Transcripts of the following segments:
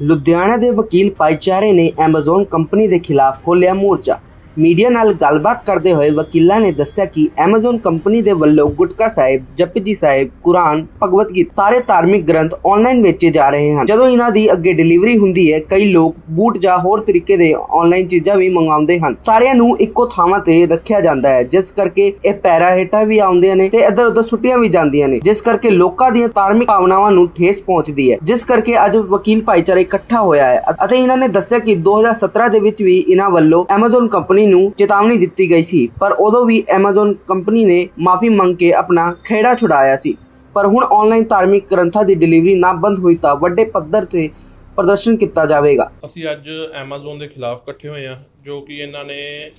ਲੁਧਿਆਣਾ ਦੇ ਵਕੀਲ ਭਾਈਚਾਰੇ ਨੇ ਐਮਾਜ਼ੋਨ ਕੰਪਨੀ ਦੇ ਖਿਲਾਫ ਖੋਲ੍ਹਿਆ ਮੋਰਚਾ। ਮੀਡੀਆ ਨਾਲ ਗੱਲਬਾਤ ਕਰਦੇ ਹੋਏ ਵਕੀਲਾਂ ਨੇ ਦੱਸਿਆ ਕਿ ਐਮਾਜ਼ਨ ਕੰਪਨੀ ਦੇ ਵੱਲੋਂ ਗੁਟਕਾ ਸਾਹਿਬ, ਜਪਜੀ ਸਾਹਿਬ, ਕੁਰਾਨ ਭਗਵਤ ਗੀਤਾ ਸਾਰੇ ਧਾਰਮਿਕ ਗ੍ਰੰਥ ਆਨਲਾਈਨ ਵੇਚੇ ਜਾ ਰਹੇ ਹਨ। ਜਦੋਂ ਇਹਨਾਂ ਦੀ ਅੱਗੇ ਡਿਲੀਵਰੀ ਹੁੰਦੀ ਹੈ, ਕਈ ਲੋਕ ਬੂਟ ਜਾਂ ਹੋਰ ਤਰੀਕੇ ਦੇ ਆਨਲਾਈਨ ਚੀਜ਼ਾਂ ਵੀ ਮੰਗਵਾਉਂਦੇ ਹਨ। ਸਾਰਿਆਂ ਨੂੰ ਇੱਕੋ ਥਾਵਾਂ ਤੇ ਰੱਖਿਆ ਜਾਂਦਾ ਹੈ, ਜਿਸ ਕਰਕੇ ਇਹ ਪੈਰਾ ਹੇਠਾਂ ਵੀ ਆਉਂਦੇ ਨੇ ਤੇ ਇੱਧਰ ਉੱਧਰ ਸੁੱਟੀਆਂ ਵੀ ਜਾਂਦੀਆਂ ਨੇ, ਜਿਸ ਕਰਕੇ ਲੋਕਾਂ ਦੀਆਂ ਧਾਰਮਿਕ ਭਾਵਨਾਵਾਂ ਨੂੰ ਠੇਸ ਪਹੁੰਚਦੀ ਹੈ। ਜਿਸ ਕਰਕੇ ਅੱਜ ਵਕੀਲ ਭਾਈਚਾਰਾ ਇਕੱਠਾ ਹੋਇਆ ਹੈ ਅਤੇ ਇਹਨਾਂ ਨੇ ਦੱਸਿਆ ਕਿ 2017 ਦੇ ਵਿੱਚ ਵੀ ਇਹਨਾਂ ਵੱਲੋਂ ਐਮਾਜ਼ਨ ਕੰਪਨੀ ਨੂੰ ਚੇਤਾਵਨੀ ਦਿੱਤੀ ਗਈ ਸੀ, ਪਰ ਉਦੋਂ ਵੀ ਐਮਾਜ਼ਨ ਕੰਪਨੀ ਨੇ ਮਾਫੀ ਮੰਗ ਕੇ ਆਪਣਾ ਖੇੜਾ ਛੁਡਾਇਆ ਸੀ। ਪਰ ਹੁਣ ਆਨਲਾਈਨ ਧਾਰਮਿਕ ਗ੍ਰੰਥਾਂ ਦੀ ਡਿਲੀਵਰੀ ਨਾ ਬੰਦ ਹੋਈ ਤਾਂ ਵੱਡੇ ਪੱਧਰ ਤੇ ਪ੍ਰਦਰਸ਼ਨ ਕੀਤਾ ਜਾਵੇਗਾ। ਅਸੀਂ ਅੱਜ Amazon ਦੇ ਖਿਲਾਫ ਇਕੱਠੇ ਹੋਏ ਹਾਂ, ਜੋ ਕਿ ਇਹਨਾਂ ਨੇ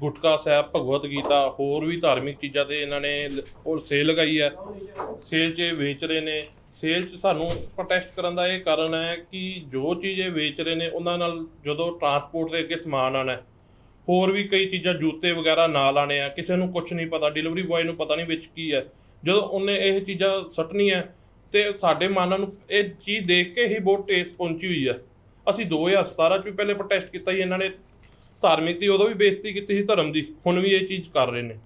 ਗੁਟਕਾ ਸਾਹਿਬ ਭਗਵਤ ਗੀਤਾ, ਹੋਰ ਵੀ ਧਾਰਮਿਕ ਚੀਜ਼ਾਂ ਤੇ ਇਹਨਾਂ ਨੇ ਲ- ਸੇਲ ਲਗਾਈ ਹੈ। ਸੇਲ 'ਚ ਵੇਚ ਰਹੇ ਨੇ। ਸੇਲ 'ਚ ਸਾਨੂੰ ਪ੍ਰੋਟੈਸਟ ਕਰਨ ਦਾ ਇਹ ਕਾਰਨ ਹੈ ਕਿ ਜੋ ਚੀਜ਼ ਇਹ ਵੇਚ ਰਹੇ ਨੇ, ਉਹਨਾਂ ਨਾਲ ਜਦੋਂ ਟਰਾਂਸਪੋਰਟ ਦੇ ਅੱਗੇ ਸਮਾਨ ਆਣਾ ਹੋਰ ਵੀ ਕਈ ਚੀਜ਼ਾਂ ਜੂਤੇ ਵਗੈਰਾ ਨਾਲ ਆਣੇ ਆ, ਕਿਸੇ ਨੂੰ ਕੁਝ ਨਹੀਂ ਪਤਾ ਡਿਲੀਵਰੀ ਬॉय ਨੂੰ ਪਤਾ ਨਹੀਂ ਵਿੱਚ ਕੀ ਹੈ। ਜਦੋਂ ਉਹਨੇ ਇਹ ਚੀਜ਼ਾਂ ਸੱਟਣੀਆਂ, ਤੇ ਸਾਡੇ ਮਨਾਂ ਨੂੰ ਇਹ ਚੀਜ਼ ਦੇਖ ਕੇ ਹੀ ਬਹੁਤ ਟੇਸ ਪਹੁੰਚੀ ਹੋਈ ਹੈ ਅਸੀਂ 2017 ਚ ਵੀ ਪਹਿਲੇ ਪ੍ਰੋਟੈਸਟ ਕੀਤਾ ਸੀ, ਇਹਨਾਂ ਨੇ ਧਾਰਮਿਕ ਦੀ ਉਦੋਂ ਵੀ ਬੇਇੱਜ਼ਤੀ ਕੀਤੀ ਸੀ, ਧਰਮ ਦੀ, ਹੁਣ ਵੀ ਇਹ ਚੀਜ਼ ਕਰ ਰਹੇ ਨੇ।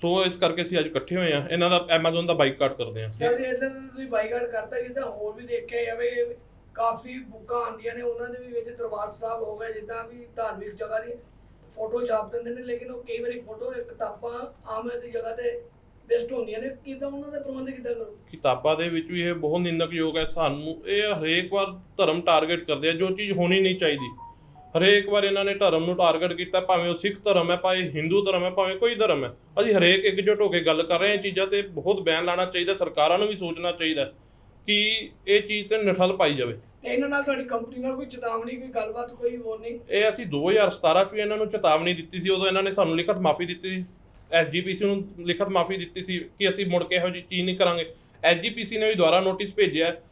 ਸੋ ਇਸ ਕਰਕੇ ਅਸੀਂ ਅੱਜ ਇਕੱਠੇ ਹੋਏ ਆ, ਇਹਨਾਂ ਦਾ Amazon ਦਾ ਬਾਈਕਾਟ ਕਰਦੇ ਆ। ਸਰ, ਇਹਨਾਂ ਦਾ ਤੁਸੀਂ ਬਾਈਕਾਟ ਕਰਤਾ, ਜਿੱਦਾਂ ਹੋਰ ਵੀ ਦੇਖਿਆ ਜਾਵੇ, ਕਾਫੀ ਬੁੱਕਾਂ ਆਉਂਦੀਆਂ ਨੇ, ਉਹਨਾਂ ਦੇ ਵੀ ਵਿੱਚ ਦਰਬਾਰ ਸਾਹਿਬ ਹੋ ਗਿਆ, ਜਿੱਦਾਂ ਵੀ ਧਾਰਮਿਕ ਜਗ੍ਹਾ ਦੀ ਫੋਟੋ ਛਾਪ ਦਿੰਦੇ ਨੇ, ਲੇਕਿਨ ਉਹ ਕਈ ਵਾਰੀ ਫੋਟੋ, ਕਿਤਾਬਾਂ ਆਮ ਦੀ ਜਗ੍ਹਾ ਤੇ ਬੈਸਟ ਹੁੰਦੀਆਂ ਨੇ। ਕਿਦਾਂ ਉਹਨਾਂ ਦਾ ਪ੍ਰਬੰਧ ਕਿੱਦਾਂ ਕਰੋ? ਕਿਤਾਬਾਂ ਦੇ ਵਿੱਚ ਵੀ ਇਹ ਬਹੁਤ ਨਿੰਦਕਯੋਗ ਹੈ ਸਾਨੂੰ। ਇਹ ਹਰੇਕ ਵਾਰ ਧਰਮ ਟਾਰਗੇਟ ਕਰਦੇ ਆ, ਜੋ ਚੀਜ਼ ਹੋਣੀ ਨਹੀਂ ਚਾਹੀਦੀ। ਹਰੇਕ ਵਾਰ ਇਹਨਾਂ ਨੇ ਧਰਮ ਨੂੰ ਟਾਰਗੇਟ ਕੀਤਾ, ਭਾਵੇਂ ਉਹ ਸਿੱਖ ਧਰਮ ਹੈ, ਭਾਵੇਂ ਹਿੰਦੂ ਧਰਮ ਹੈ, ਭਾਵੇਂ ਕੋਈ ਧਰਮ ਹੈ। ਅਸੀਂ ਹਰੇਕ ਇਕਜੁੱਟ ਹੋ ਕੇ ਗੱਲ ਕਰ ਰਹੇ ਹਾਂ ਇਹ ਚੀਜ਼ਾਂ ਤੇ ਬਹੁਤ ਬੈਨ ਲਾਣਾ ਚਾਹੀਦਾ, ਸਰਕਾਰਾਂ ਨੂੰ ਵੀ ਸੋਚਣਾ ਚਾਹੀਦਾ ਕਿ ਇਹ ਚੀਜ਼ ਤੇ ਨਿਠਲ ਪਾਈ ਜਾਵੇ। ਤੇ ਇਹਨਾਂ ਨਾਲ ਤੁਹਾਡੀ ਕੰਪਨੀ ਨਾਲ ਕੋਈ ਚੇਤਾਵਨੀ ਕੋਈ ਗੱਲਬਾਤ ਕੋਈ ਵਾਰਨਿੰਗ ਇਹ ਅਸੀਂ 2017 ਚ ਵੀ ਇਹਨਾਂ ਨੂੰ ਚੇਤਾਵਨੀ ਦਿੱਤੀ ਸੀ ਉਦੋਂ ਇਹਨਾਂ ਨੇ ਸਾਨੂੰ ਲਿਖਤ ਮਾਫੀ ਦਿੱਤੀ ਸੀ। ਐਸਜੀਪੀਸੀ ਨੂੰ ਲਿਖਤ ਮਾਫੀ ਦਿੱਤੀ ਸੀ ਕਿ ਅਸੀਂ ਮੁੜ ਕੇ ਇਹੋ ਜਿਹੀ ਚੀਜ਼ ਨਹੀਂ ਕਰਾਂਗੇ। ਐਸਜੀਪੀਸੀ ਨੇ ਵੀ ਦੁਬਾਰਾ ਨੋਟਿਸ ਭੇਜਿਆ ਹੈ।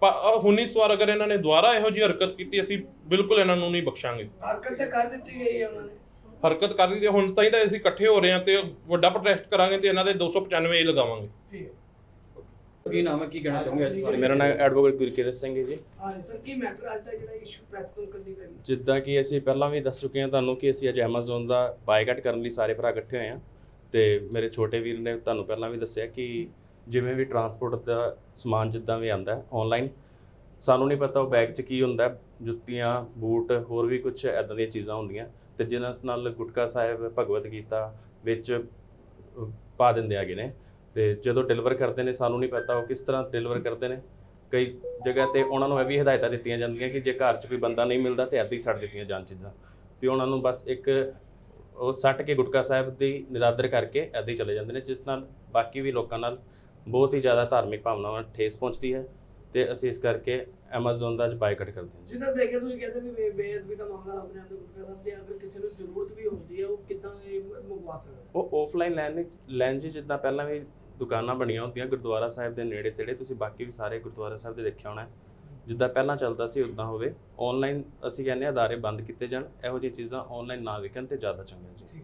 ਪਰ ਅਹ ਹੁਣ ਇਸ ਵਾਰ ਅਗਰ ਇਹਨਾਂ ਨੇ ਦੁਬਾਰਾ ਇਹੋ ਜਿਹੀ ਹਰਕਤ ਕੀਤੀ ਅਸੀਂ ਬਿਲਕੁਲ ਇਹਨਾਂ ਨੂੰ ਨਹੀਂ ਬਖਸ਼ਾਂਗੇ। ਹਰਕਤ ਤੇ ਕਰ ਦਿੱਤੀ ਗਈ ਹੈ ਉਹਨਾਂ ਨੇ। ਹਰਕਤ ਕਰ ਦਿੱਤੀ ਹੁਣ ਤਾਂ ਹੀ ਤਾਂ ਅਸੀਂ ਇਕੱਠੇ ਹੋ ਰਹੇ ਹਾਂ ਤੇ ਵੱਡਾ ਪ੍ਰੋਟੈਸਟ ਕਰਾਂਗੇ ਤੇ ਇਹਨਾਂ ਦੇ 295 ਏ ਲਗਾਵਾਂਗੇ। ਠੀਕ ਹੈ। ਕੀ ਨਾਮ ਹੈ? ਕੀ ਕਹਿਣਾ ਚਾਹੋਗੇ ਅੱਜ ਸਾਰੇ? ਮੇਰਾ ਨਾਮ ਐਡਵੋਕੇਟ ਗੁਰਕੀਰਤ ਸਿੰਘ ਹੈ ਜੀ। ਹਾਂ ਸਰ ਕੀ ਮੈਟਰ ਅੱਜ ਦਾ ਜਿਹੜਾ ਇਸ਼ੂ ਪ੍ਰੈਸ ਤੋਂ ਕਰਨੀ ਪੈਣੀ ਜਿੱਦਾਂ ਕਿ ਅਸੀਂ ਪਹਿਲਾਂ ਵੀ ਦੱਸ ਚੁੱਕੇ ਹਾਂ ਤੁਹਾਨੂੰ ਕਿ ਅਸੀਂ ਅੱਜ Amazon ਦਾ ਬਾਈਕਾਟ ਕਰਨ ਲਈ ਸਾਰੇ ਭਰਾ ਇਕੱਠੇ ਹੋਏ ਹਾਂ। ਤੇ ਮੇਰੇ ਛੋਟੇ ਵੀਰ ਨੇ ਤੁਹਾਨੂੰ ਪਹਿਲਾਂ ਵੀ ਦੱਸਿਆ ਕਿ ਜਿਵੇਂ ਵੀ ਟਰਾਂਸਪੋਰਟ ਦਾ ਸਮਾਨ ਜਿੱਦਾਂ ਵੀ ਆਂਦਾ ਆਨਲਾਈਨ ਸਾਨੂੰ ਨਹੀਂ ਪਤਾ ਉਹ ਬੈਗ 'ਚ ਕੀ ਹੁੰਦਾ ਜੁੱਤੀਆਂ ਬੂਟ ਹੋਰ ਵੀ ਕੁਝ ਐਦਾਂ ਦੀਆਂ ਚੀਜ਼ਾਂ ਹੁੰਦੀਆਂ ਤੇ ਜਿਨ੍ਹਾਂ ਨਾਲ ਗੁਟਕਾ ਸਾਹਿਬ ਭਗਵਤ ਗੀਤਾ ਵਿੱਚ ਪਾ ਦਿੰਦੇ ਹੈਗੇ ਨੇ। ਤੇ ਜਦੋਂ ਡਿਲੀਵਰ ਕਰਦੇ ਨੇ ਸਾਨੂੰ ਨਹੀਂ ਪਤਾ ਉਹ ਕਿਸ ਤਰ੍ਹਾਂ ਡਿਲੀਵਰ ਕਰਦੇ ਨੇ। ਕਈ ਜਗ੍ਹਾ ਤੇ ਉਹਨਾਂ ਨੂੰ ਇਹ ਵੀ ਹਦਾਇਤਾਂ ਦਿੱਤੀਆਂ ਜਾਂਦੀਆਂ ਕਿ ਜੇ ਘਰ 'ਚ ਕੋਈ ਬੰਦਾ ਨਹੀਂ ਮਿਲਦਾ ਤੇ ਐਦਾਂ ਹੀ ਛੱਡ ਦਿੱਤੀਆਂ ਜਾਣ ਚੀਜ਼ਾਂ। ਤੇ ਉਹਨਾਂ ਨੂੰ ਬਸ ਇੱਕ ਉਹ ਸੱਟ ਕੇ ਗੁਟਕਾ ਸਾਹਿਬ ਦੀ ਨਿਰਾਦਰ ਕਰਕੇ ਐਦਾਂ ਹੀ ਚਲੇ ਜਾਂਦੇ ਨੇ ਜਿਸ ਨਾਲ ਬਾਕੀ ਵੀ ਲੋਕਾਂ ਨਾਲ ਬਹੁਤ ਹੀ ਜ਼ਿਆਦਾ ਧਾਰਮਿਕ ਭਾਵਨਾਵਾਂ ਠੇਸ ਪਹੁੰਚਦੀ ਹੈ ਤੇ ਅਸੀਂ ਇਸ ਕਰਕੇ Amazon ਦਾ ਬਾਈਕਾਟ ਕਰਦੇ ਹਾਂ ਜੀ। ਜਿੱਦਾਂ ਦੇਖਿਆ ਤੁਸੀਂ ਕਹਿੰਦੇ ਵੀ ਬੇਅਦਬੀ ਦਾ ਮਾਮਲਾ ਆਪਣੇ ਅੰਦਰ ਗੁਟਕਾ ਸਾਹਿਬ ਜੇ ਅਗਰ ਕਿਸੇ ਨੂੰ ਜ਼ਰੂਰਤ ਵੀ ਹੁੰਦੀ ਹੈ ਉਹ ਕਿਦਾਂ ਇਹ ਮੰਗਵਾ ਸਕਦਾ? ਉਹ ਆਫਲਾਈਨ ਲੈਣ ਲੈਣ 'ਚ ਜਿੱਦਾਂ ਪਹਿਲਾਂ ਵੀ ਦੁਕਾਨਾਂ ਬਣੀਆਂ ਹੁੰਦੀਆਂ ਗੁਰਦੁਆਰਾ ਸਾਹਿਬ ਦੇ ਨੇੜੇ ਤੇੜੇ, ਤੁਸੀਂ ਬਾਕੀ ਵੀ ਸਾਰੇ ਗੁਰਦੁਆਰਾ ਸਾਹਿਬ ਦੇ ਦੇਖਿਆ ਹੋਣਾ ਜਿੱਦਾਂ ਪਹਿਲਾਂ ਚੱਲਦਾ ਸੀ ਉਦਾਂ ਹੋਵੇ। ਆਨਲਾਈਨ ਅਸੀਂ ਕਹਿੰਦੇ ਹਾਂ ਅਦਾਰੇ ਬੰਦ ਕੀਤੇ ਜਾਣ, ਇਹੋ ਜਿਹੀਆਂ ਚੀਜ਼ਾਂ ਆਨਲਾਈਨ ਨਾ ਵਿਕਣ ਤੇ ਜ਼ਿਆਦਾ ਚੰਗਾ ਜੀ।